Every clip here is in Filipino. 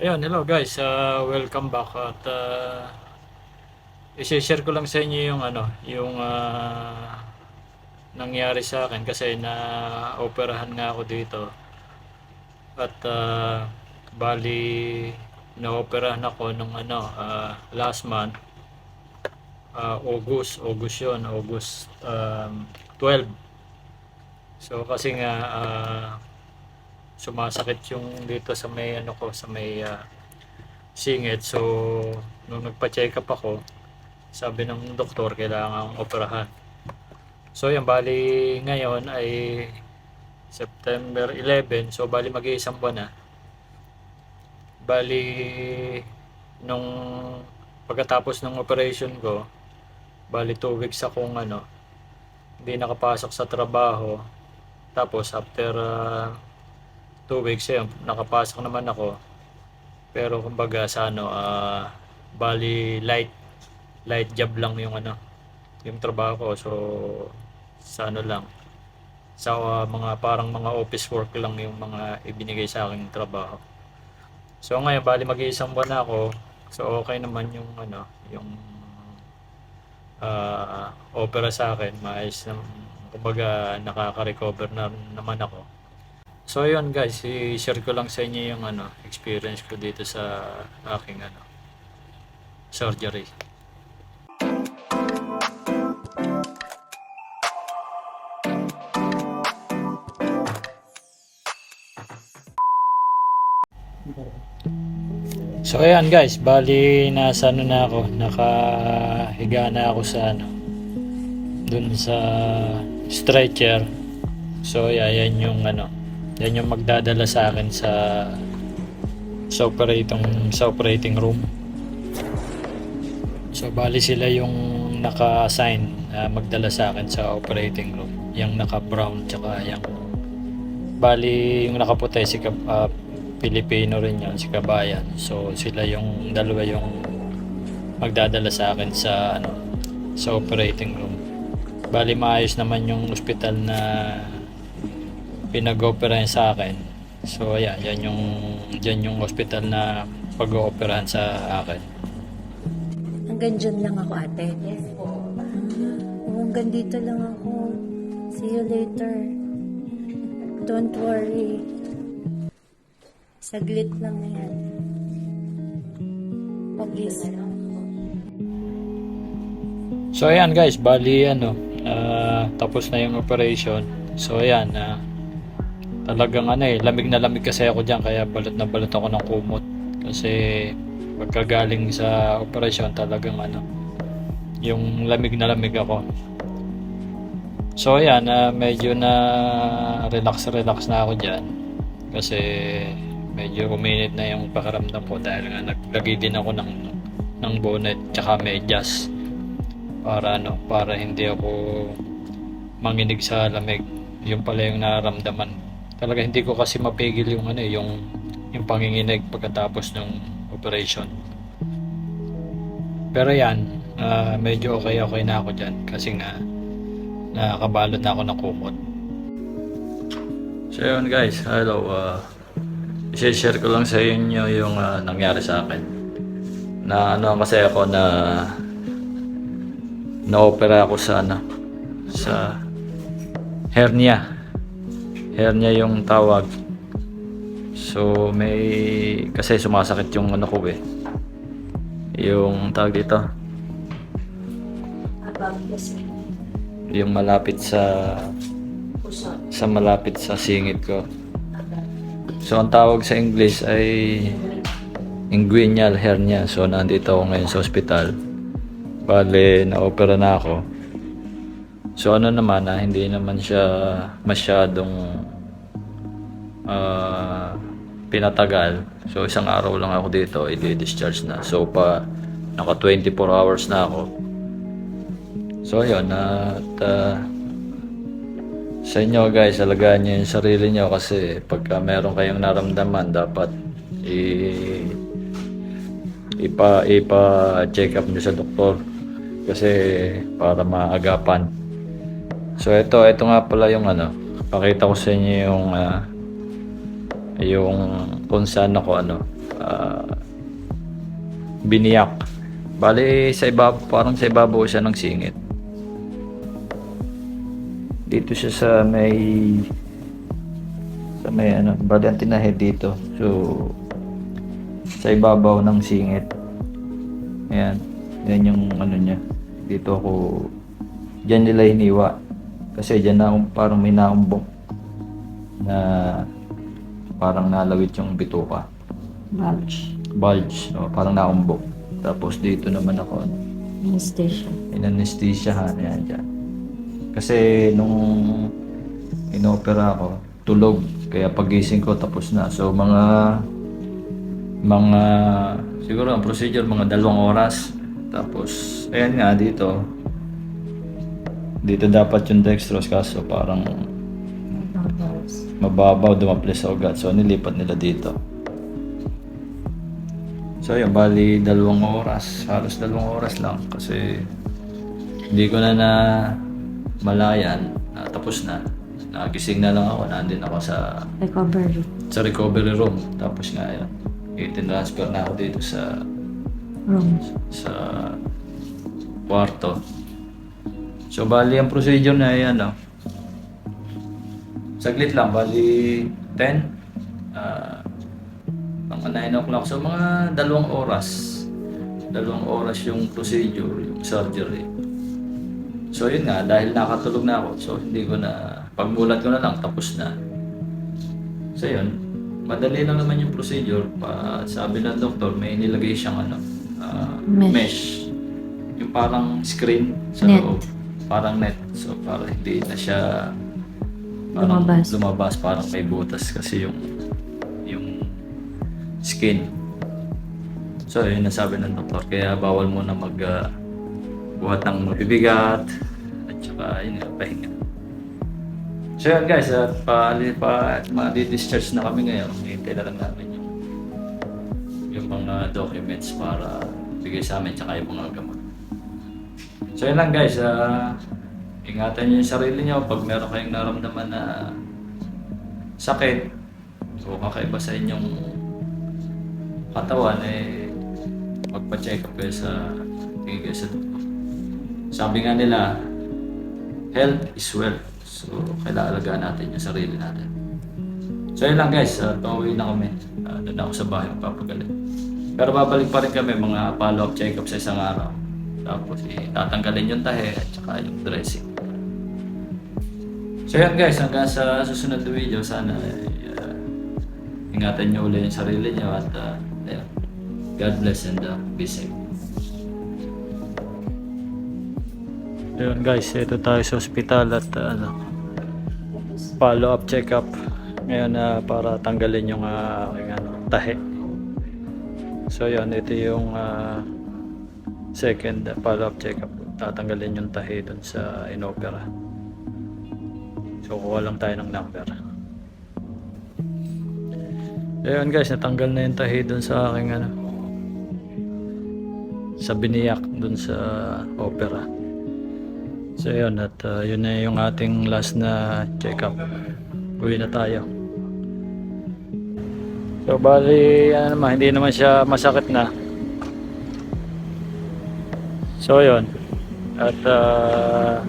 Ayun, hello guys. Uh, welcome back at uh, i-share ko lang sa inyo yung ano, yung uh, nangyari sa akin kasi na operahan nga ako dito. At uh, bali na-operahan ako nung ano, uh, last month. Uh, August, August 'yon, August um, 12. So kasi nga uh, sumasakit yung dito sa may ano ko sa may uh, singit. So nung nagpa-check up ako sabi ng doktor kailangan operahan. So yan bali ngayon ay September 11 so bali mag-iisang buwan na. Bali nung pagkatapos ng operation ko bali 2 weeks akong ano hindi nakapasok sa trabaho. Tapos after uh, 2 weeks eh, nakapasok naman ako. Pero kumbaga sa ano, uh, bali light light job lang yung ano, yung trabaho ko. So sa ano lang, sa uh, mga parang mga office work lang yung mga ibinigay sa akin trabaho. So ngayon bali mag-iisang buwan na ako. So okay naman yung ano, yung uh, opera sa akin, maayos na kumbaga nakaka-recover na naman ako. So yun guys, i-share ko lang sa inyo yung ano, experience ko dito sa aking ano, surgery. So ayan guys, bali nasa ano na ako, nakahiga na ako sa ano, dun sa stretcher. So ayan yung ano, yan yung magdadala sa akin sa sa operating sa operating room. So bali sila yung naka-assign na magdala sa akin sa operating room. Yung naka-brown tsaka yung bali yung nakaputi si Kab- ah, Pilipino rin yun, si Kabayan. So sila yung dalawa yung magdadala sa akin sa ano sa operating room. Bali maayos naman yung ospital na pinag-operahan sa akin. So ayan, yan yung yan yung hospital na pag-ooperahan sa akin. Hanggang dyan lang ako, ate. Yes po. hanggang dito lang ako. See you later. Don't worry. Saglit lang yan. Pag-is. So ayan guys, bali ano, ah, tapos na yung operation. So ayan, ah, talagang ano eh, lamig na lamig kasi ako diyan kaya balot na balot ako ng kumot. Kasi pagkagaling sa operasyon talagang ano, yung lamig na lamig ako. So ayan, ah, medyo na relax relax na ako diyan. Kasi medyo uminit na yung pakiramdam ko dahil nga naglagay din ako ng ng bonnet tsaka medyas para ano, para hindi ako manginig sa lamig. Yung pala yung nararamdaman. Talaga hindi ko kasi mapigil yung ano, eh, yung yung panginginig pagkatapos ng operation. Pero yan, ah, medyo okay okay na ako diyan kasi nga nakakabalot na ako ng kumot. So yun guys, hello. Uh, i-share ko lang sa inyo yung ah, nangyari sa akin. Na ano kasi ako na na-opera ako sa ano, sa hernia. Hernia yung tawag. So may kasi sumasakit yung ano ko eh. Yung tawag dito, yung malapit sa sa malapit sa singit ko. So ang tawag sa English ay inguinal hernia. So nandito ako ngayon sa ospital. Bale, na-opera na ako. So ano naman na hindi naman siya masyadong ah, pinatagal. So isang araw lang ako dito, i-discharge na. So pa naka 24 hours na ako. So ayun, at ah, sa inyo guys, alagaan nyo yung sarili nyo kasi pagka meron kayong naramdaman, dapat i ipa ipa check up nyo sa doktor kasi para maagapan. So ito, ito nga pala yung ano, pakita ko sa inyo yung ah, yung kung saan ako ano ah, biniyak. Bali sa iba parang sa ibabaw siya ng singit. Dito siya sa may sa may ano, bali ang tinahe dito. So sa ibabaw ng singit. Ayan. Yan yung ano niya. Dito ako diyan nila hiniwa. Kasi diyan na akong parang may naumbok na parang nalawit yung bituka. Bulge. Bulge, o, parang naumbok. Tapos dito naman ako, ano, Anesthesia. in-anesthesiahan, yan dyan. Kasi nung inopera ako, tulog. Kaya pagising ko tapos na. So mga mga siguro ang procedure mga dalawang oras. Tapos ayan nga dito. Dito dapat yung dextrose kaso parang. Mababaw dumaples sa ugat. So nilipat nila dito. So yun, bali dalawang oras. Halos dalawang oras lang kasi hindi ko na na malayan. na tapos na. Nagising na lang ako. Nandun ako sa Recovery. sa recovery room. Tapos nga yun. I-transfer na ako dito sa Room. sa kwarto. So bali ang procedure na yan, no? Saglit lang, bali 10. Ah, mga 9 o'clock. So mga dalawang oras. Dalawang oras yung procedure, yung surgery. So yun nga, dahil nakatulog na ako, so hindi ko na, pagmulat ko na lang, tapos na. So yun, madali lang naman yung procedure. Pa, sabi ng doktor, may nilagay siyang ano, ah, Mesh. mesh. Yung parang screen sa Net. loob. Parang net. So para hindi na siya parang Lumabas. lumabas. Parang may butas kasi yung yung skin. So yun ang sabi ng doktor. Kaya bawal mo na mag ah, buhat ng mabibigat at saka yun nga, pahinga. So yun guys, at pa, pa, ma-discharge na kami ngayon. Hintay na lang namin yung yung mga documents para bigay sa amin tsaka yung mga gamot. So yun lang guys, ah, ingatan niyo yung sarili niyo pag meron kayong naramdaman na sakit o kakaiba sa inyong katawan eh magpa-check up kayo sa tingin kayo sa doktor. Sabi nga nila, health is wealth. So, kailangan alagaan natin yung sarili natin. So, yun lang guys. Uh, pauwi na kami. Uh, ako sa bahay magpapagaling. Pero babalik pa rin kami mga follow-up check-up sa isang araw. Tapos, eh, tatanggalin yung tahe at saka yung dressing. So, yan guys. Hanggang sa susunod na video, sana uh, ingatan nyo ulit yung sarili nyo at uh, ayun. God bless and uh, be safe. Ayun guys, ito tayo sa ospital at uh, ano, follow up check up ngayon na para tanggalin yung uh, aking, ano, tahe. So yun, ito yung uh, second follow up check up. Tatanggalin yung tahe dun sa inopera. So kuha lang tayo ng number. Ayun guys, natanggal na yung tahi dun sa aking ano sa biniyak dun sa opera. So yun, at uh, yun na yung ating last na check-up. Uwi na tayo. So bali, ano naman, hindi naman siya masakit na. So yun. At uh,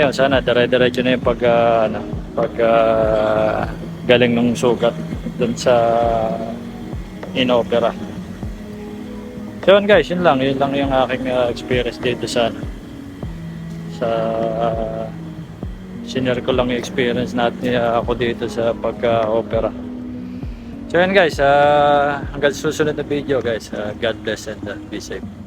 ayun, sana dire-diretso na yung pag, uh, ano, pag uh, galing ng sugat dun sa in-opera. So yun guys, yun lang. Yun lang yung aking uh, experience dito sa ano, sa uh, sinare ko lang yung experience natin uh, ako dito sa pagka-opera. So yun guys, uh, hanggang susunod na video guys. Uh, God bless and uh, be safe.